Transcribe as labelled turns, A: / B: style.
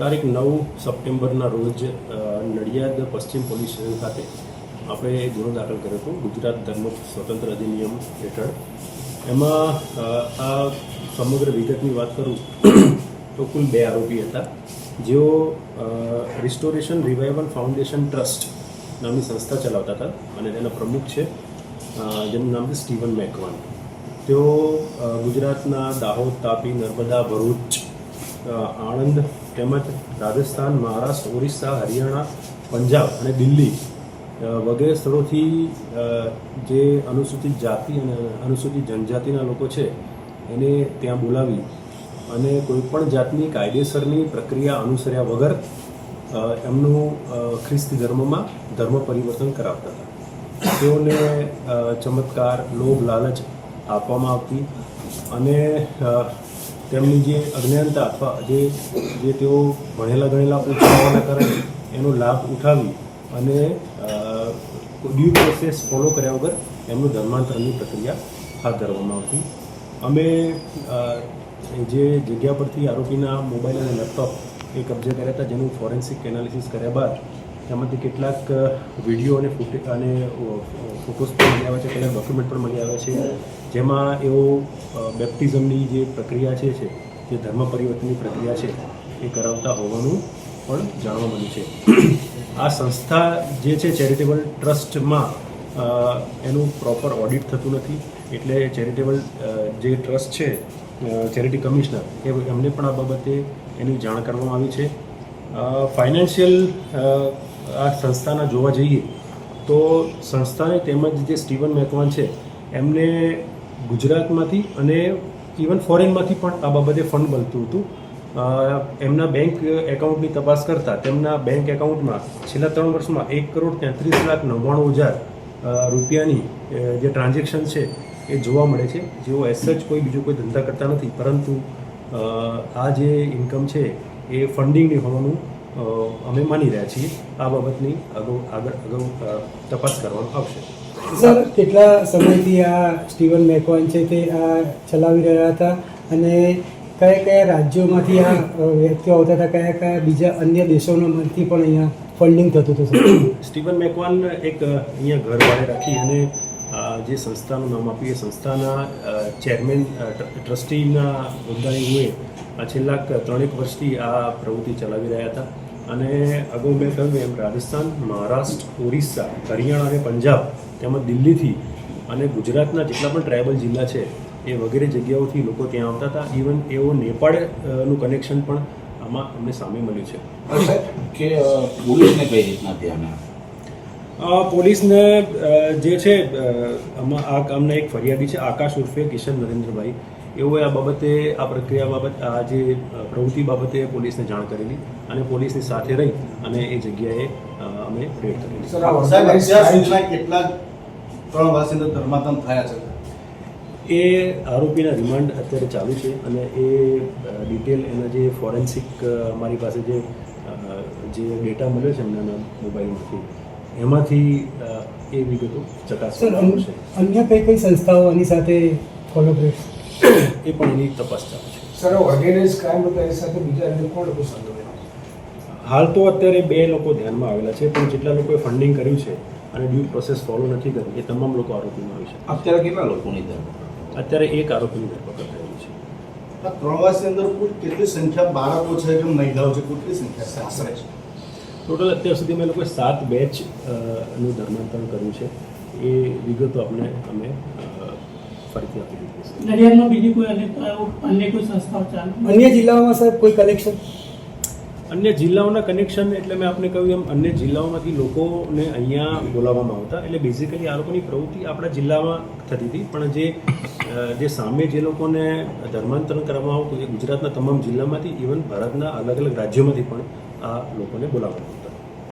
A: તારીખ નવ સપ્ટેમ્બરના રોજ નડિયાદ પશ્ચિમ પોલીસ સ્ટેશન ખાતે આપણે ગુનો દાખલ કર્યો હતો, ગુજરાત ધર્મ સ્વતંત્ર અધિનિયમ હેઠળ. એમાં આ સમગ્ર વિગતની વાત કરું તો કુલ બે આરોપી હતા. જેઓ રિસ્ટોરેશન રિવાઇવલ ફાઉન્ડેશન ટ્રસ્ટ નામની સંસ્થા ચલાવતા હતા અને તેના પ્રમુખ છે જેનું નામ છે સ્ટીવન મેકવાન. તેઓ ગુજરાતના દાહોદ તાપી નર્મદા ભરૂચ આણંદ તેમજ રાજસ્થાન, મહારાષ્ટ્ર, ઓરિસ્સા, હરિયાણા, પંજાબ અને દિલ્હી વગેરે સ્થળોથી જે અનુસૂચિત જાતિ અને અનુસૂચિત જનજાતિના લોકો છે, એને ત્યાં બોલાવી અને કોઈપણ જાતની કાયદેસરની પ્રક્રિયા અનુસર્યા વગર એમનું ખ્રિસ્ત ધર્મમાં ધર્મ પરિવર્તન કરાવતા હતા. તેઓને ચમત્કાર, લોભ, લાલચ આપવામાં આવતી અને તેમની જે અજ્ઞાનતા અથવા જે જે તેઓ ભણેલા ગણેલા ઓછા કારણે એનો લાભ ઉઠાવી અને ડ્યુ પ્રોસેસ ફોલો કર્યા વગર એમનું ધર્માંતરણની પ્રક્રિયા હાથ ધરવામાં આવતી. અમે જે જગ્યા પરથી આરોપીના મોબાઈલ અને લેપટોપ એ કબજે કર્યા હતા, જેનું ફોરેન્સિક એનાલિસિસ કર્યા બાદ તેમાંથી કેટલાક વીડિયો અને ફૂટે, અને ફોટોસ પણ મળી આવ્યા છે, કેટલાક ડોક્યુમેન્ટ પણ મળી આવ્યા છે. જેમાં એવો બેપ્ટિઝમની જે પ્રક્રિયા છે જે ધર્મ પરિવર્તનની પ્રક્રિયા છે, એ કરાવતા હોવાનું પણ જાણવા મળ્યું છે. આ સંસ્થા જે છે ચેરિટેબલ ટ્રસ્ટમાં એનું પ્રોપર ઓડિટ થતું નથી. એટલે ચેરિટેબલ જે ટ્રસ્ટ છે ચેરિટી કમિશનર એ એમને પણ આ બાબતે એની જાણ કરવામાં આવી છે. ફાઇનાન્શિયલ આ સંસ્થાના જોવા જઈએ તો સંસ્થાને તેમજ જે સ્ટીવન મેકવાન છે, એમને ગુજરાતમાંથી અને ઇવન ફોરેનમાંથી પણ આ બાબતે ફંડ મળતું હતું. એમના બેંક એકાઉન્ટની તપાસ કરતા તેમના બેંક એકાઉન્ટમાં છેલ્લા ત્રણ વર્ષમાં એક કરોડ તેત્રીસ લાખ નવ્વાણું હજાર રૂપિયાની જે ટ્રાન્ઝેક્શન છે એ જોવા મળે છે. જેઓ એસ જ કોઈ બીજો કોઈ ધંધા કરતા નથી, પરંતુ આ જે ઇન્કમ છે એ ફંડિંગની હોવાનું અમે માની રહ્યા છીએ આ બાબતની અગાઉ આગળ અગાઉ તપાસ કરવામાં આવશે.
B: સર કેટલા સમયથી આ સ્ટીવન મેકોન છે તે આ ચલાવી રહ્યા હતા અને કયા કયા રાજ્યોમાંથી આ વ્યક્તિઓ આવતા હતા? કયા કયા બીજા અન્ય દેશોમાંથી પણ અહીંયા ફંડિંગ થતું હતું
A: સ્ટીવન મેકવાન એક અહીંયા ઘર ભાડે રાખી અને જે સંસ્થાનું નામ આપ્યું એ સંસ્થાના ચેરમેન ટ્રસ્ટીના હોદ્દાની આ છેલ્લા ક- ત્રણેક વર્ષથી આ પ્રવૃત્તિ ચલાવી રહ્યા હતા. અને અગાઉ મેં કહ્યું એમ રાજસ્થાન મહારાષ્ટ્ર ઓરિસ્સા હરિયાણા અને પંજાબ તેમજ દિલ્હીથી અને ગુજરાતના જેટલા પણ ટ્રાઇબલ જિલ્લા છે એ વગેરે જગ્યાઓથી લોકો ત્યાં આવતા હતા. ઇવન એવો નેપાળનું કનેક્શન પણ આમાં અમને સામે મળ્યું છે.
C: કે પોલીસને કઈ રીતના ધ્યાન
A: પોલીસને જે છે આમાં આ કામના એક ફરિયાદી છે આકાશ ઉર્ફે કિશન નરેન્દ્રભાઈ. એઓએ આ બાબતે આ પ્રક્રિયા બાબત આ જે પ્રવૃત્તિ બાબતે પોલીસને જાણ કરેલી અને પોલીસની સાથે રહી અને એ જગ્યાએ અમે રેડ કરેલી
D: કેટલા ત્રણ વર્ષની અંદર થયા છે?
A: એ આરોપીના રિમાન્ડ અત્યારે ચાલુ છે અને એ ડિટેલ એના જે ફોરેન્સિક મારી અમારી પાસે જે જે ડેટા મળ્યો છે એમના મોબાઈલમાંથી એમાંથી એ વિગતો ચકાસવા
B: અન્ય કઈ કઈ સંસ્થાઓ આની સાથે કોલોબરેટ
A: એ પણ એની તપાસ ચાલુ છે
E: સર ઓર્ગેનાઇઝ ક્રાઇમ હતા એ સાથે બીજા અન્ય કોણ લોકો સંડોવાયેલા
A: હાલ તો અત્યારે બે લોકો ધ્યાનમાં આવેલા છે પણ જેટલા લોકોએ ફંડિંગ કર્યું છે અને ડ્યુ પ્રોસેસ ફોલો નથી કરી એ તમામ લોકો આરોપીમાં આવી છે.
C: અત્યારે કેટલા લોકોની ધરપકડ
A: અત્યારે એક આરોપીની ધરપકડ થયેલી છે.
D: આ ત્રણ અંદર કુલ કેટલી સંખ્યા બાળકો છે કે મહિલાઓ છે? કેટલી સંખ્યા સાસરે છે?
A: ટોટલ અત્યાર સુધી અમે લોકોએ સાત બેચનું ધર્માંતરણ કર્યું છે. એ વિગતો આપણે અમે ફરીથી આપી દીધી છે.
F: નડિયાદમાં બીજી કોઈ અન્ય અન્ય કોઈ સંસ્થાઓ ચાલુ?
B: અન્ય જિલ્લાઓમાં સાહેબ કોઈ કલેક્શન
A: અન્ય જિલ્લાઓના કનેક્શન એટલે મેં આપને કહ્યું એમ અન્ય જિલ્લાઓમાંથી લોકોને અહીંયા બોલાવવામાં આવતા. એટલે બેઝિકલી આ લોકોની પ્રવૃત્તિ આપણા જિલ્લામાં થતી હતી. પણ જે જે સામે જે લોકોને ધર્માંતરણ કરવામાં આવતું એ ગુજરાતના તમામ જિલ્લામાંથી ઇવન ભારતના અલગ અલગ રાજ્યોમાંથી પણ આ લોકોને બોલાવવામાં આવતા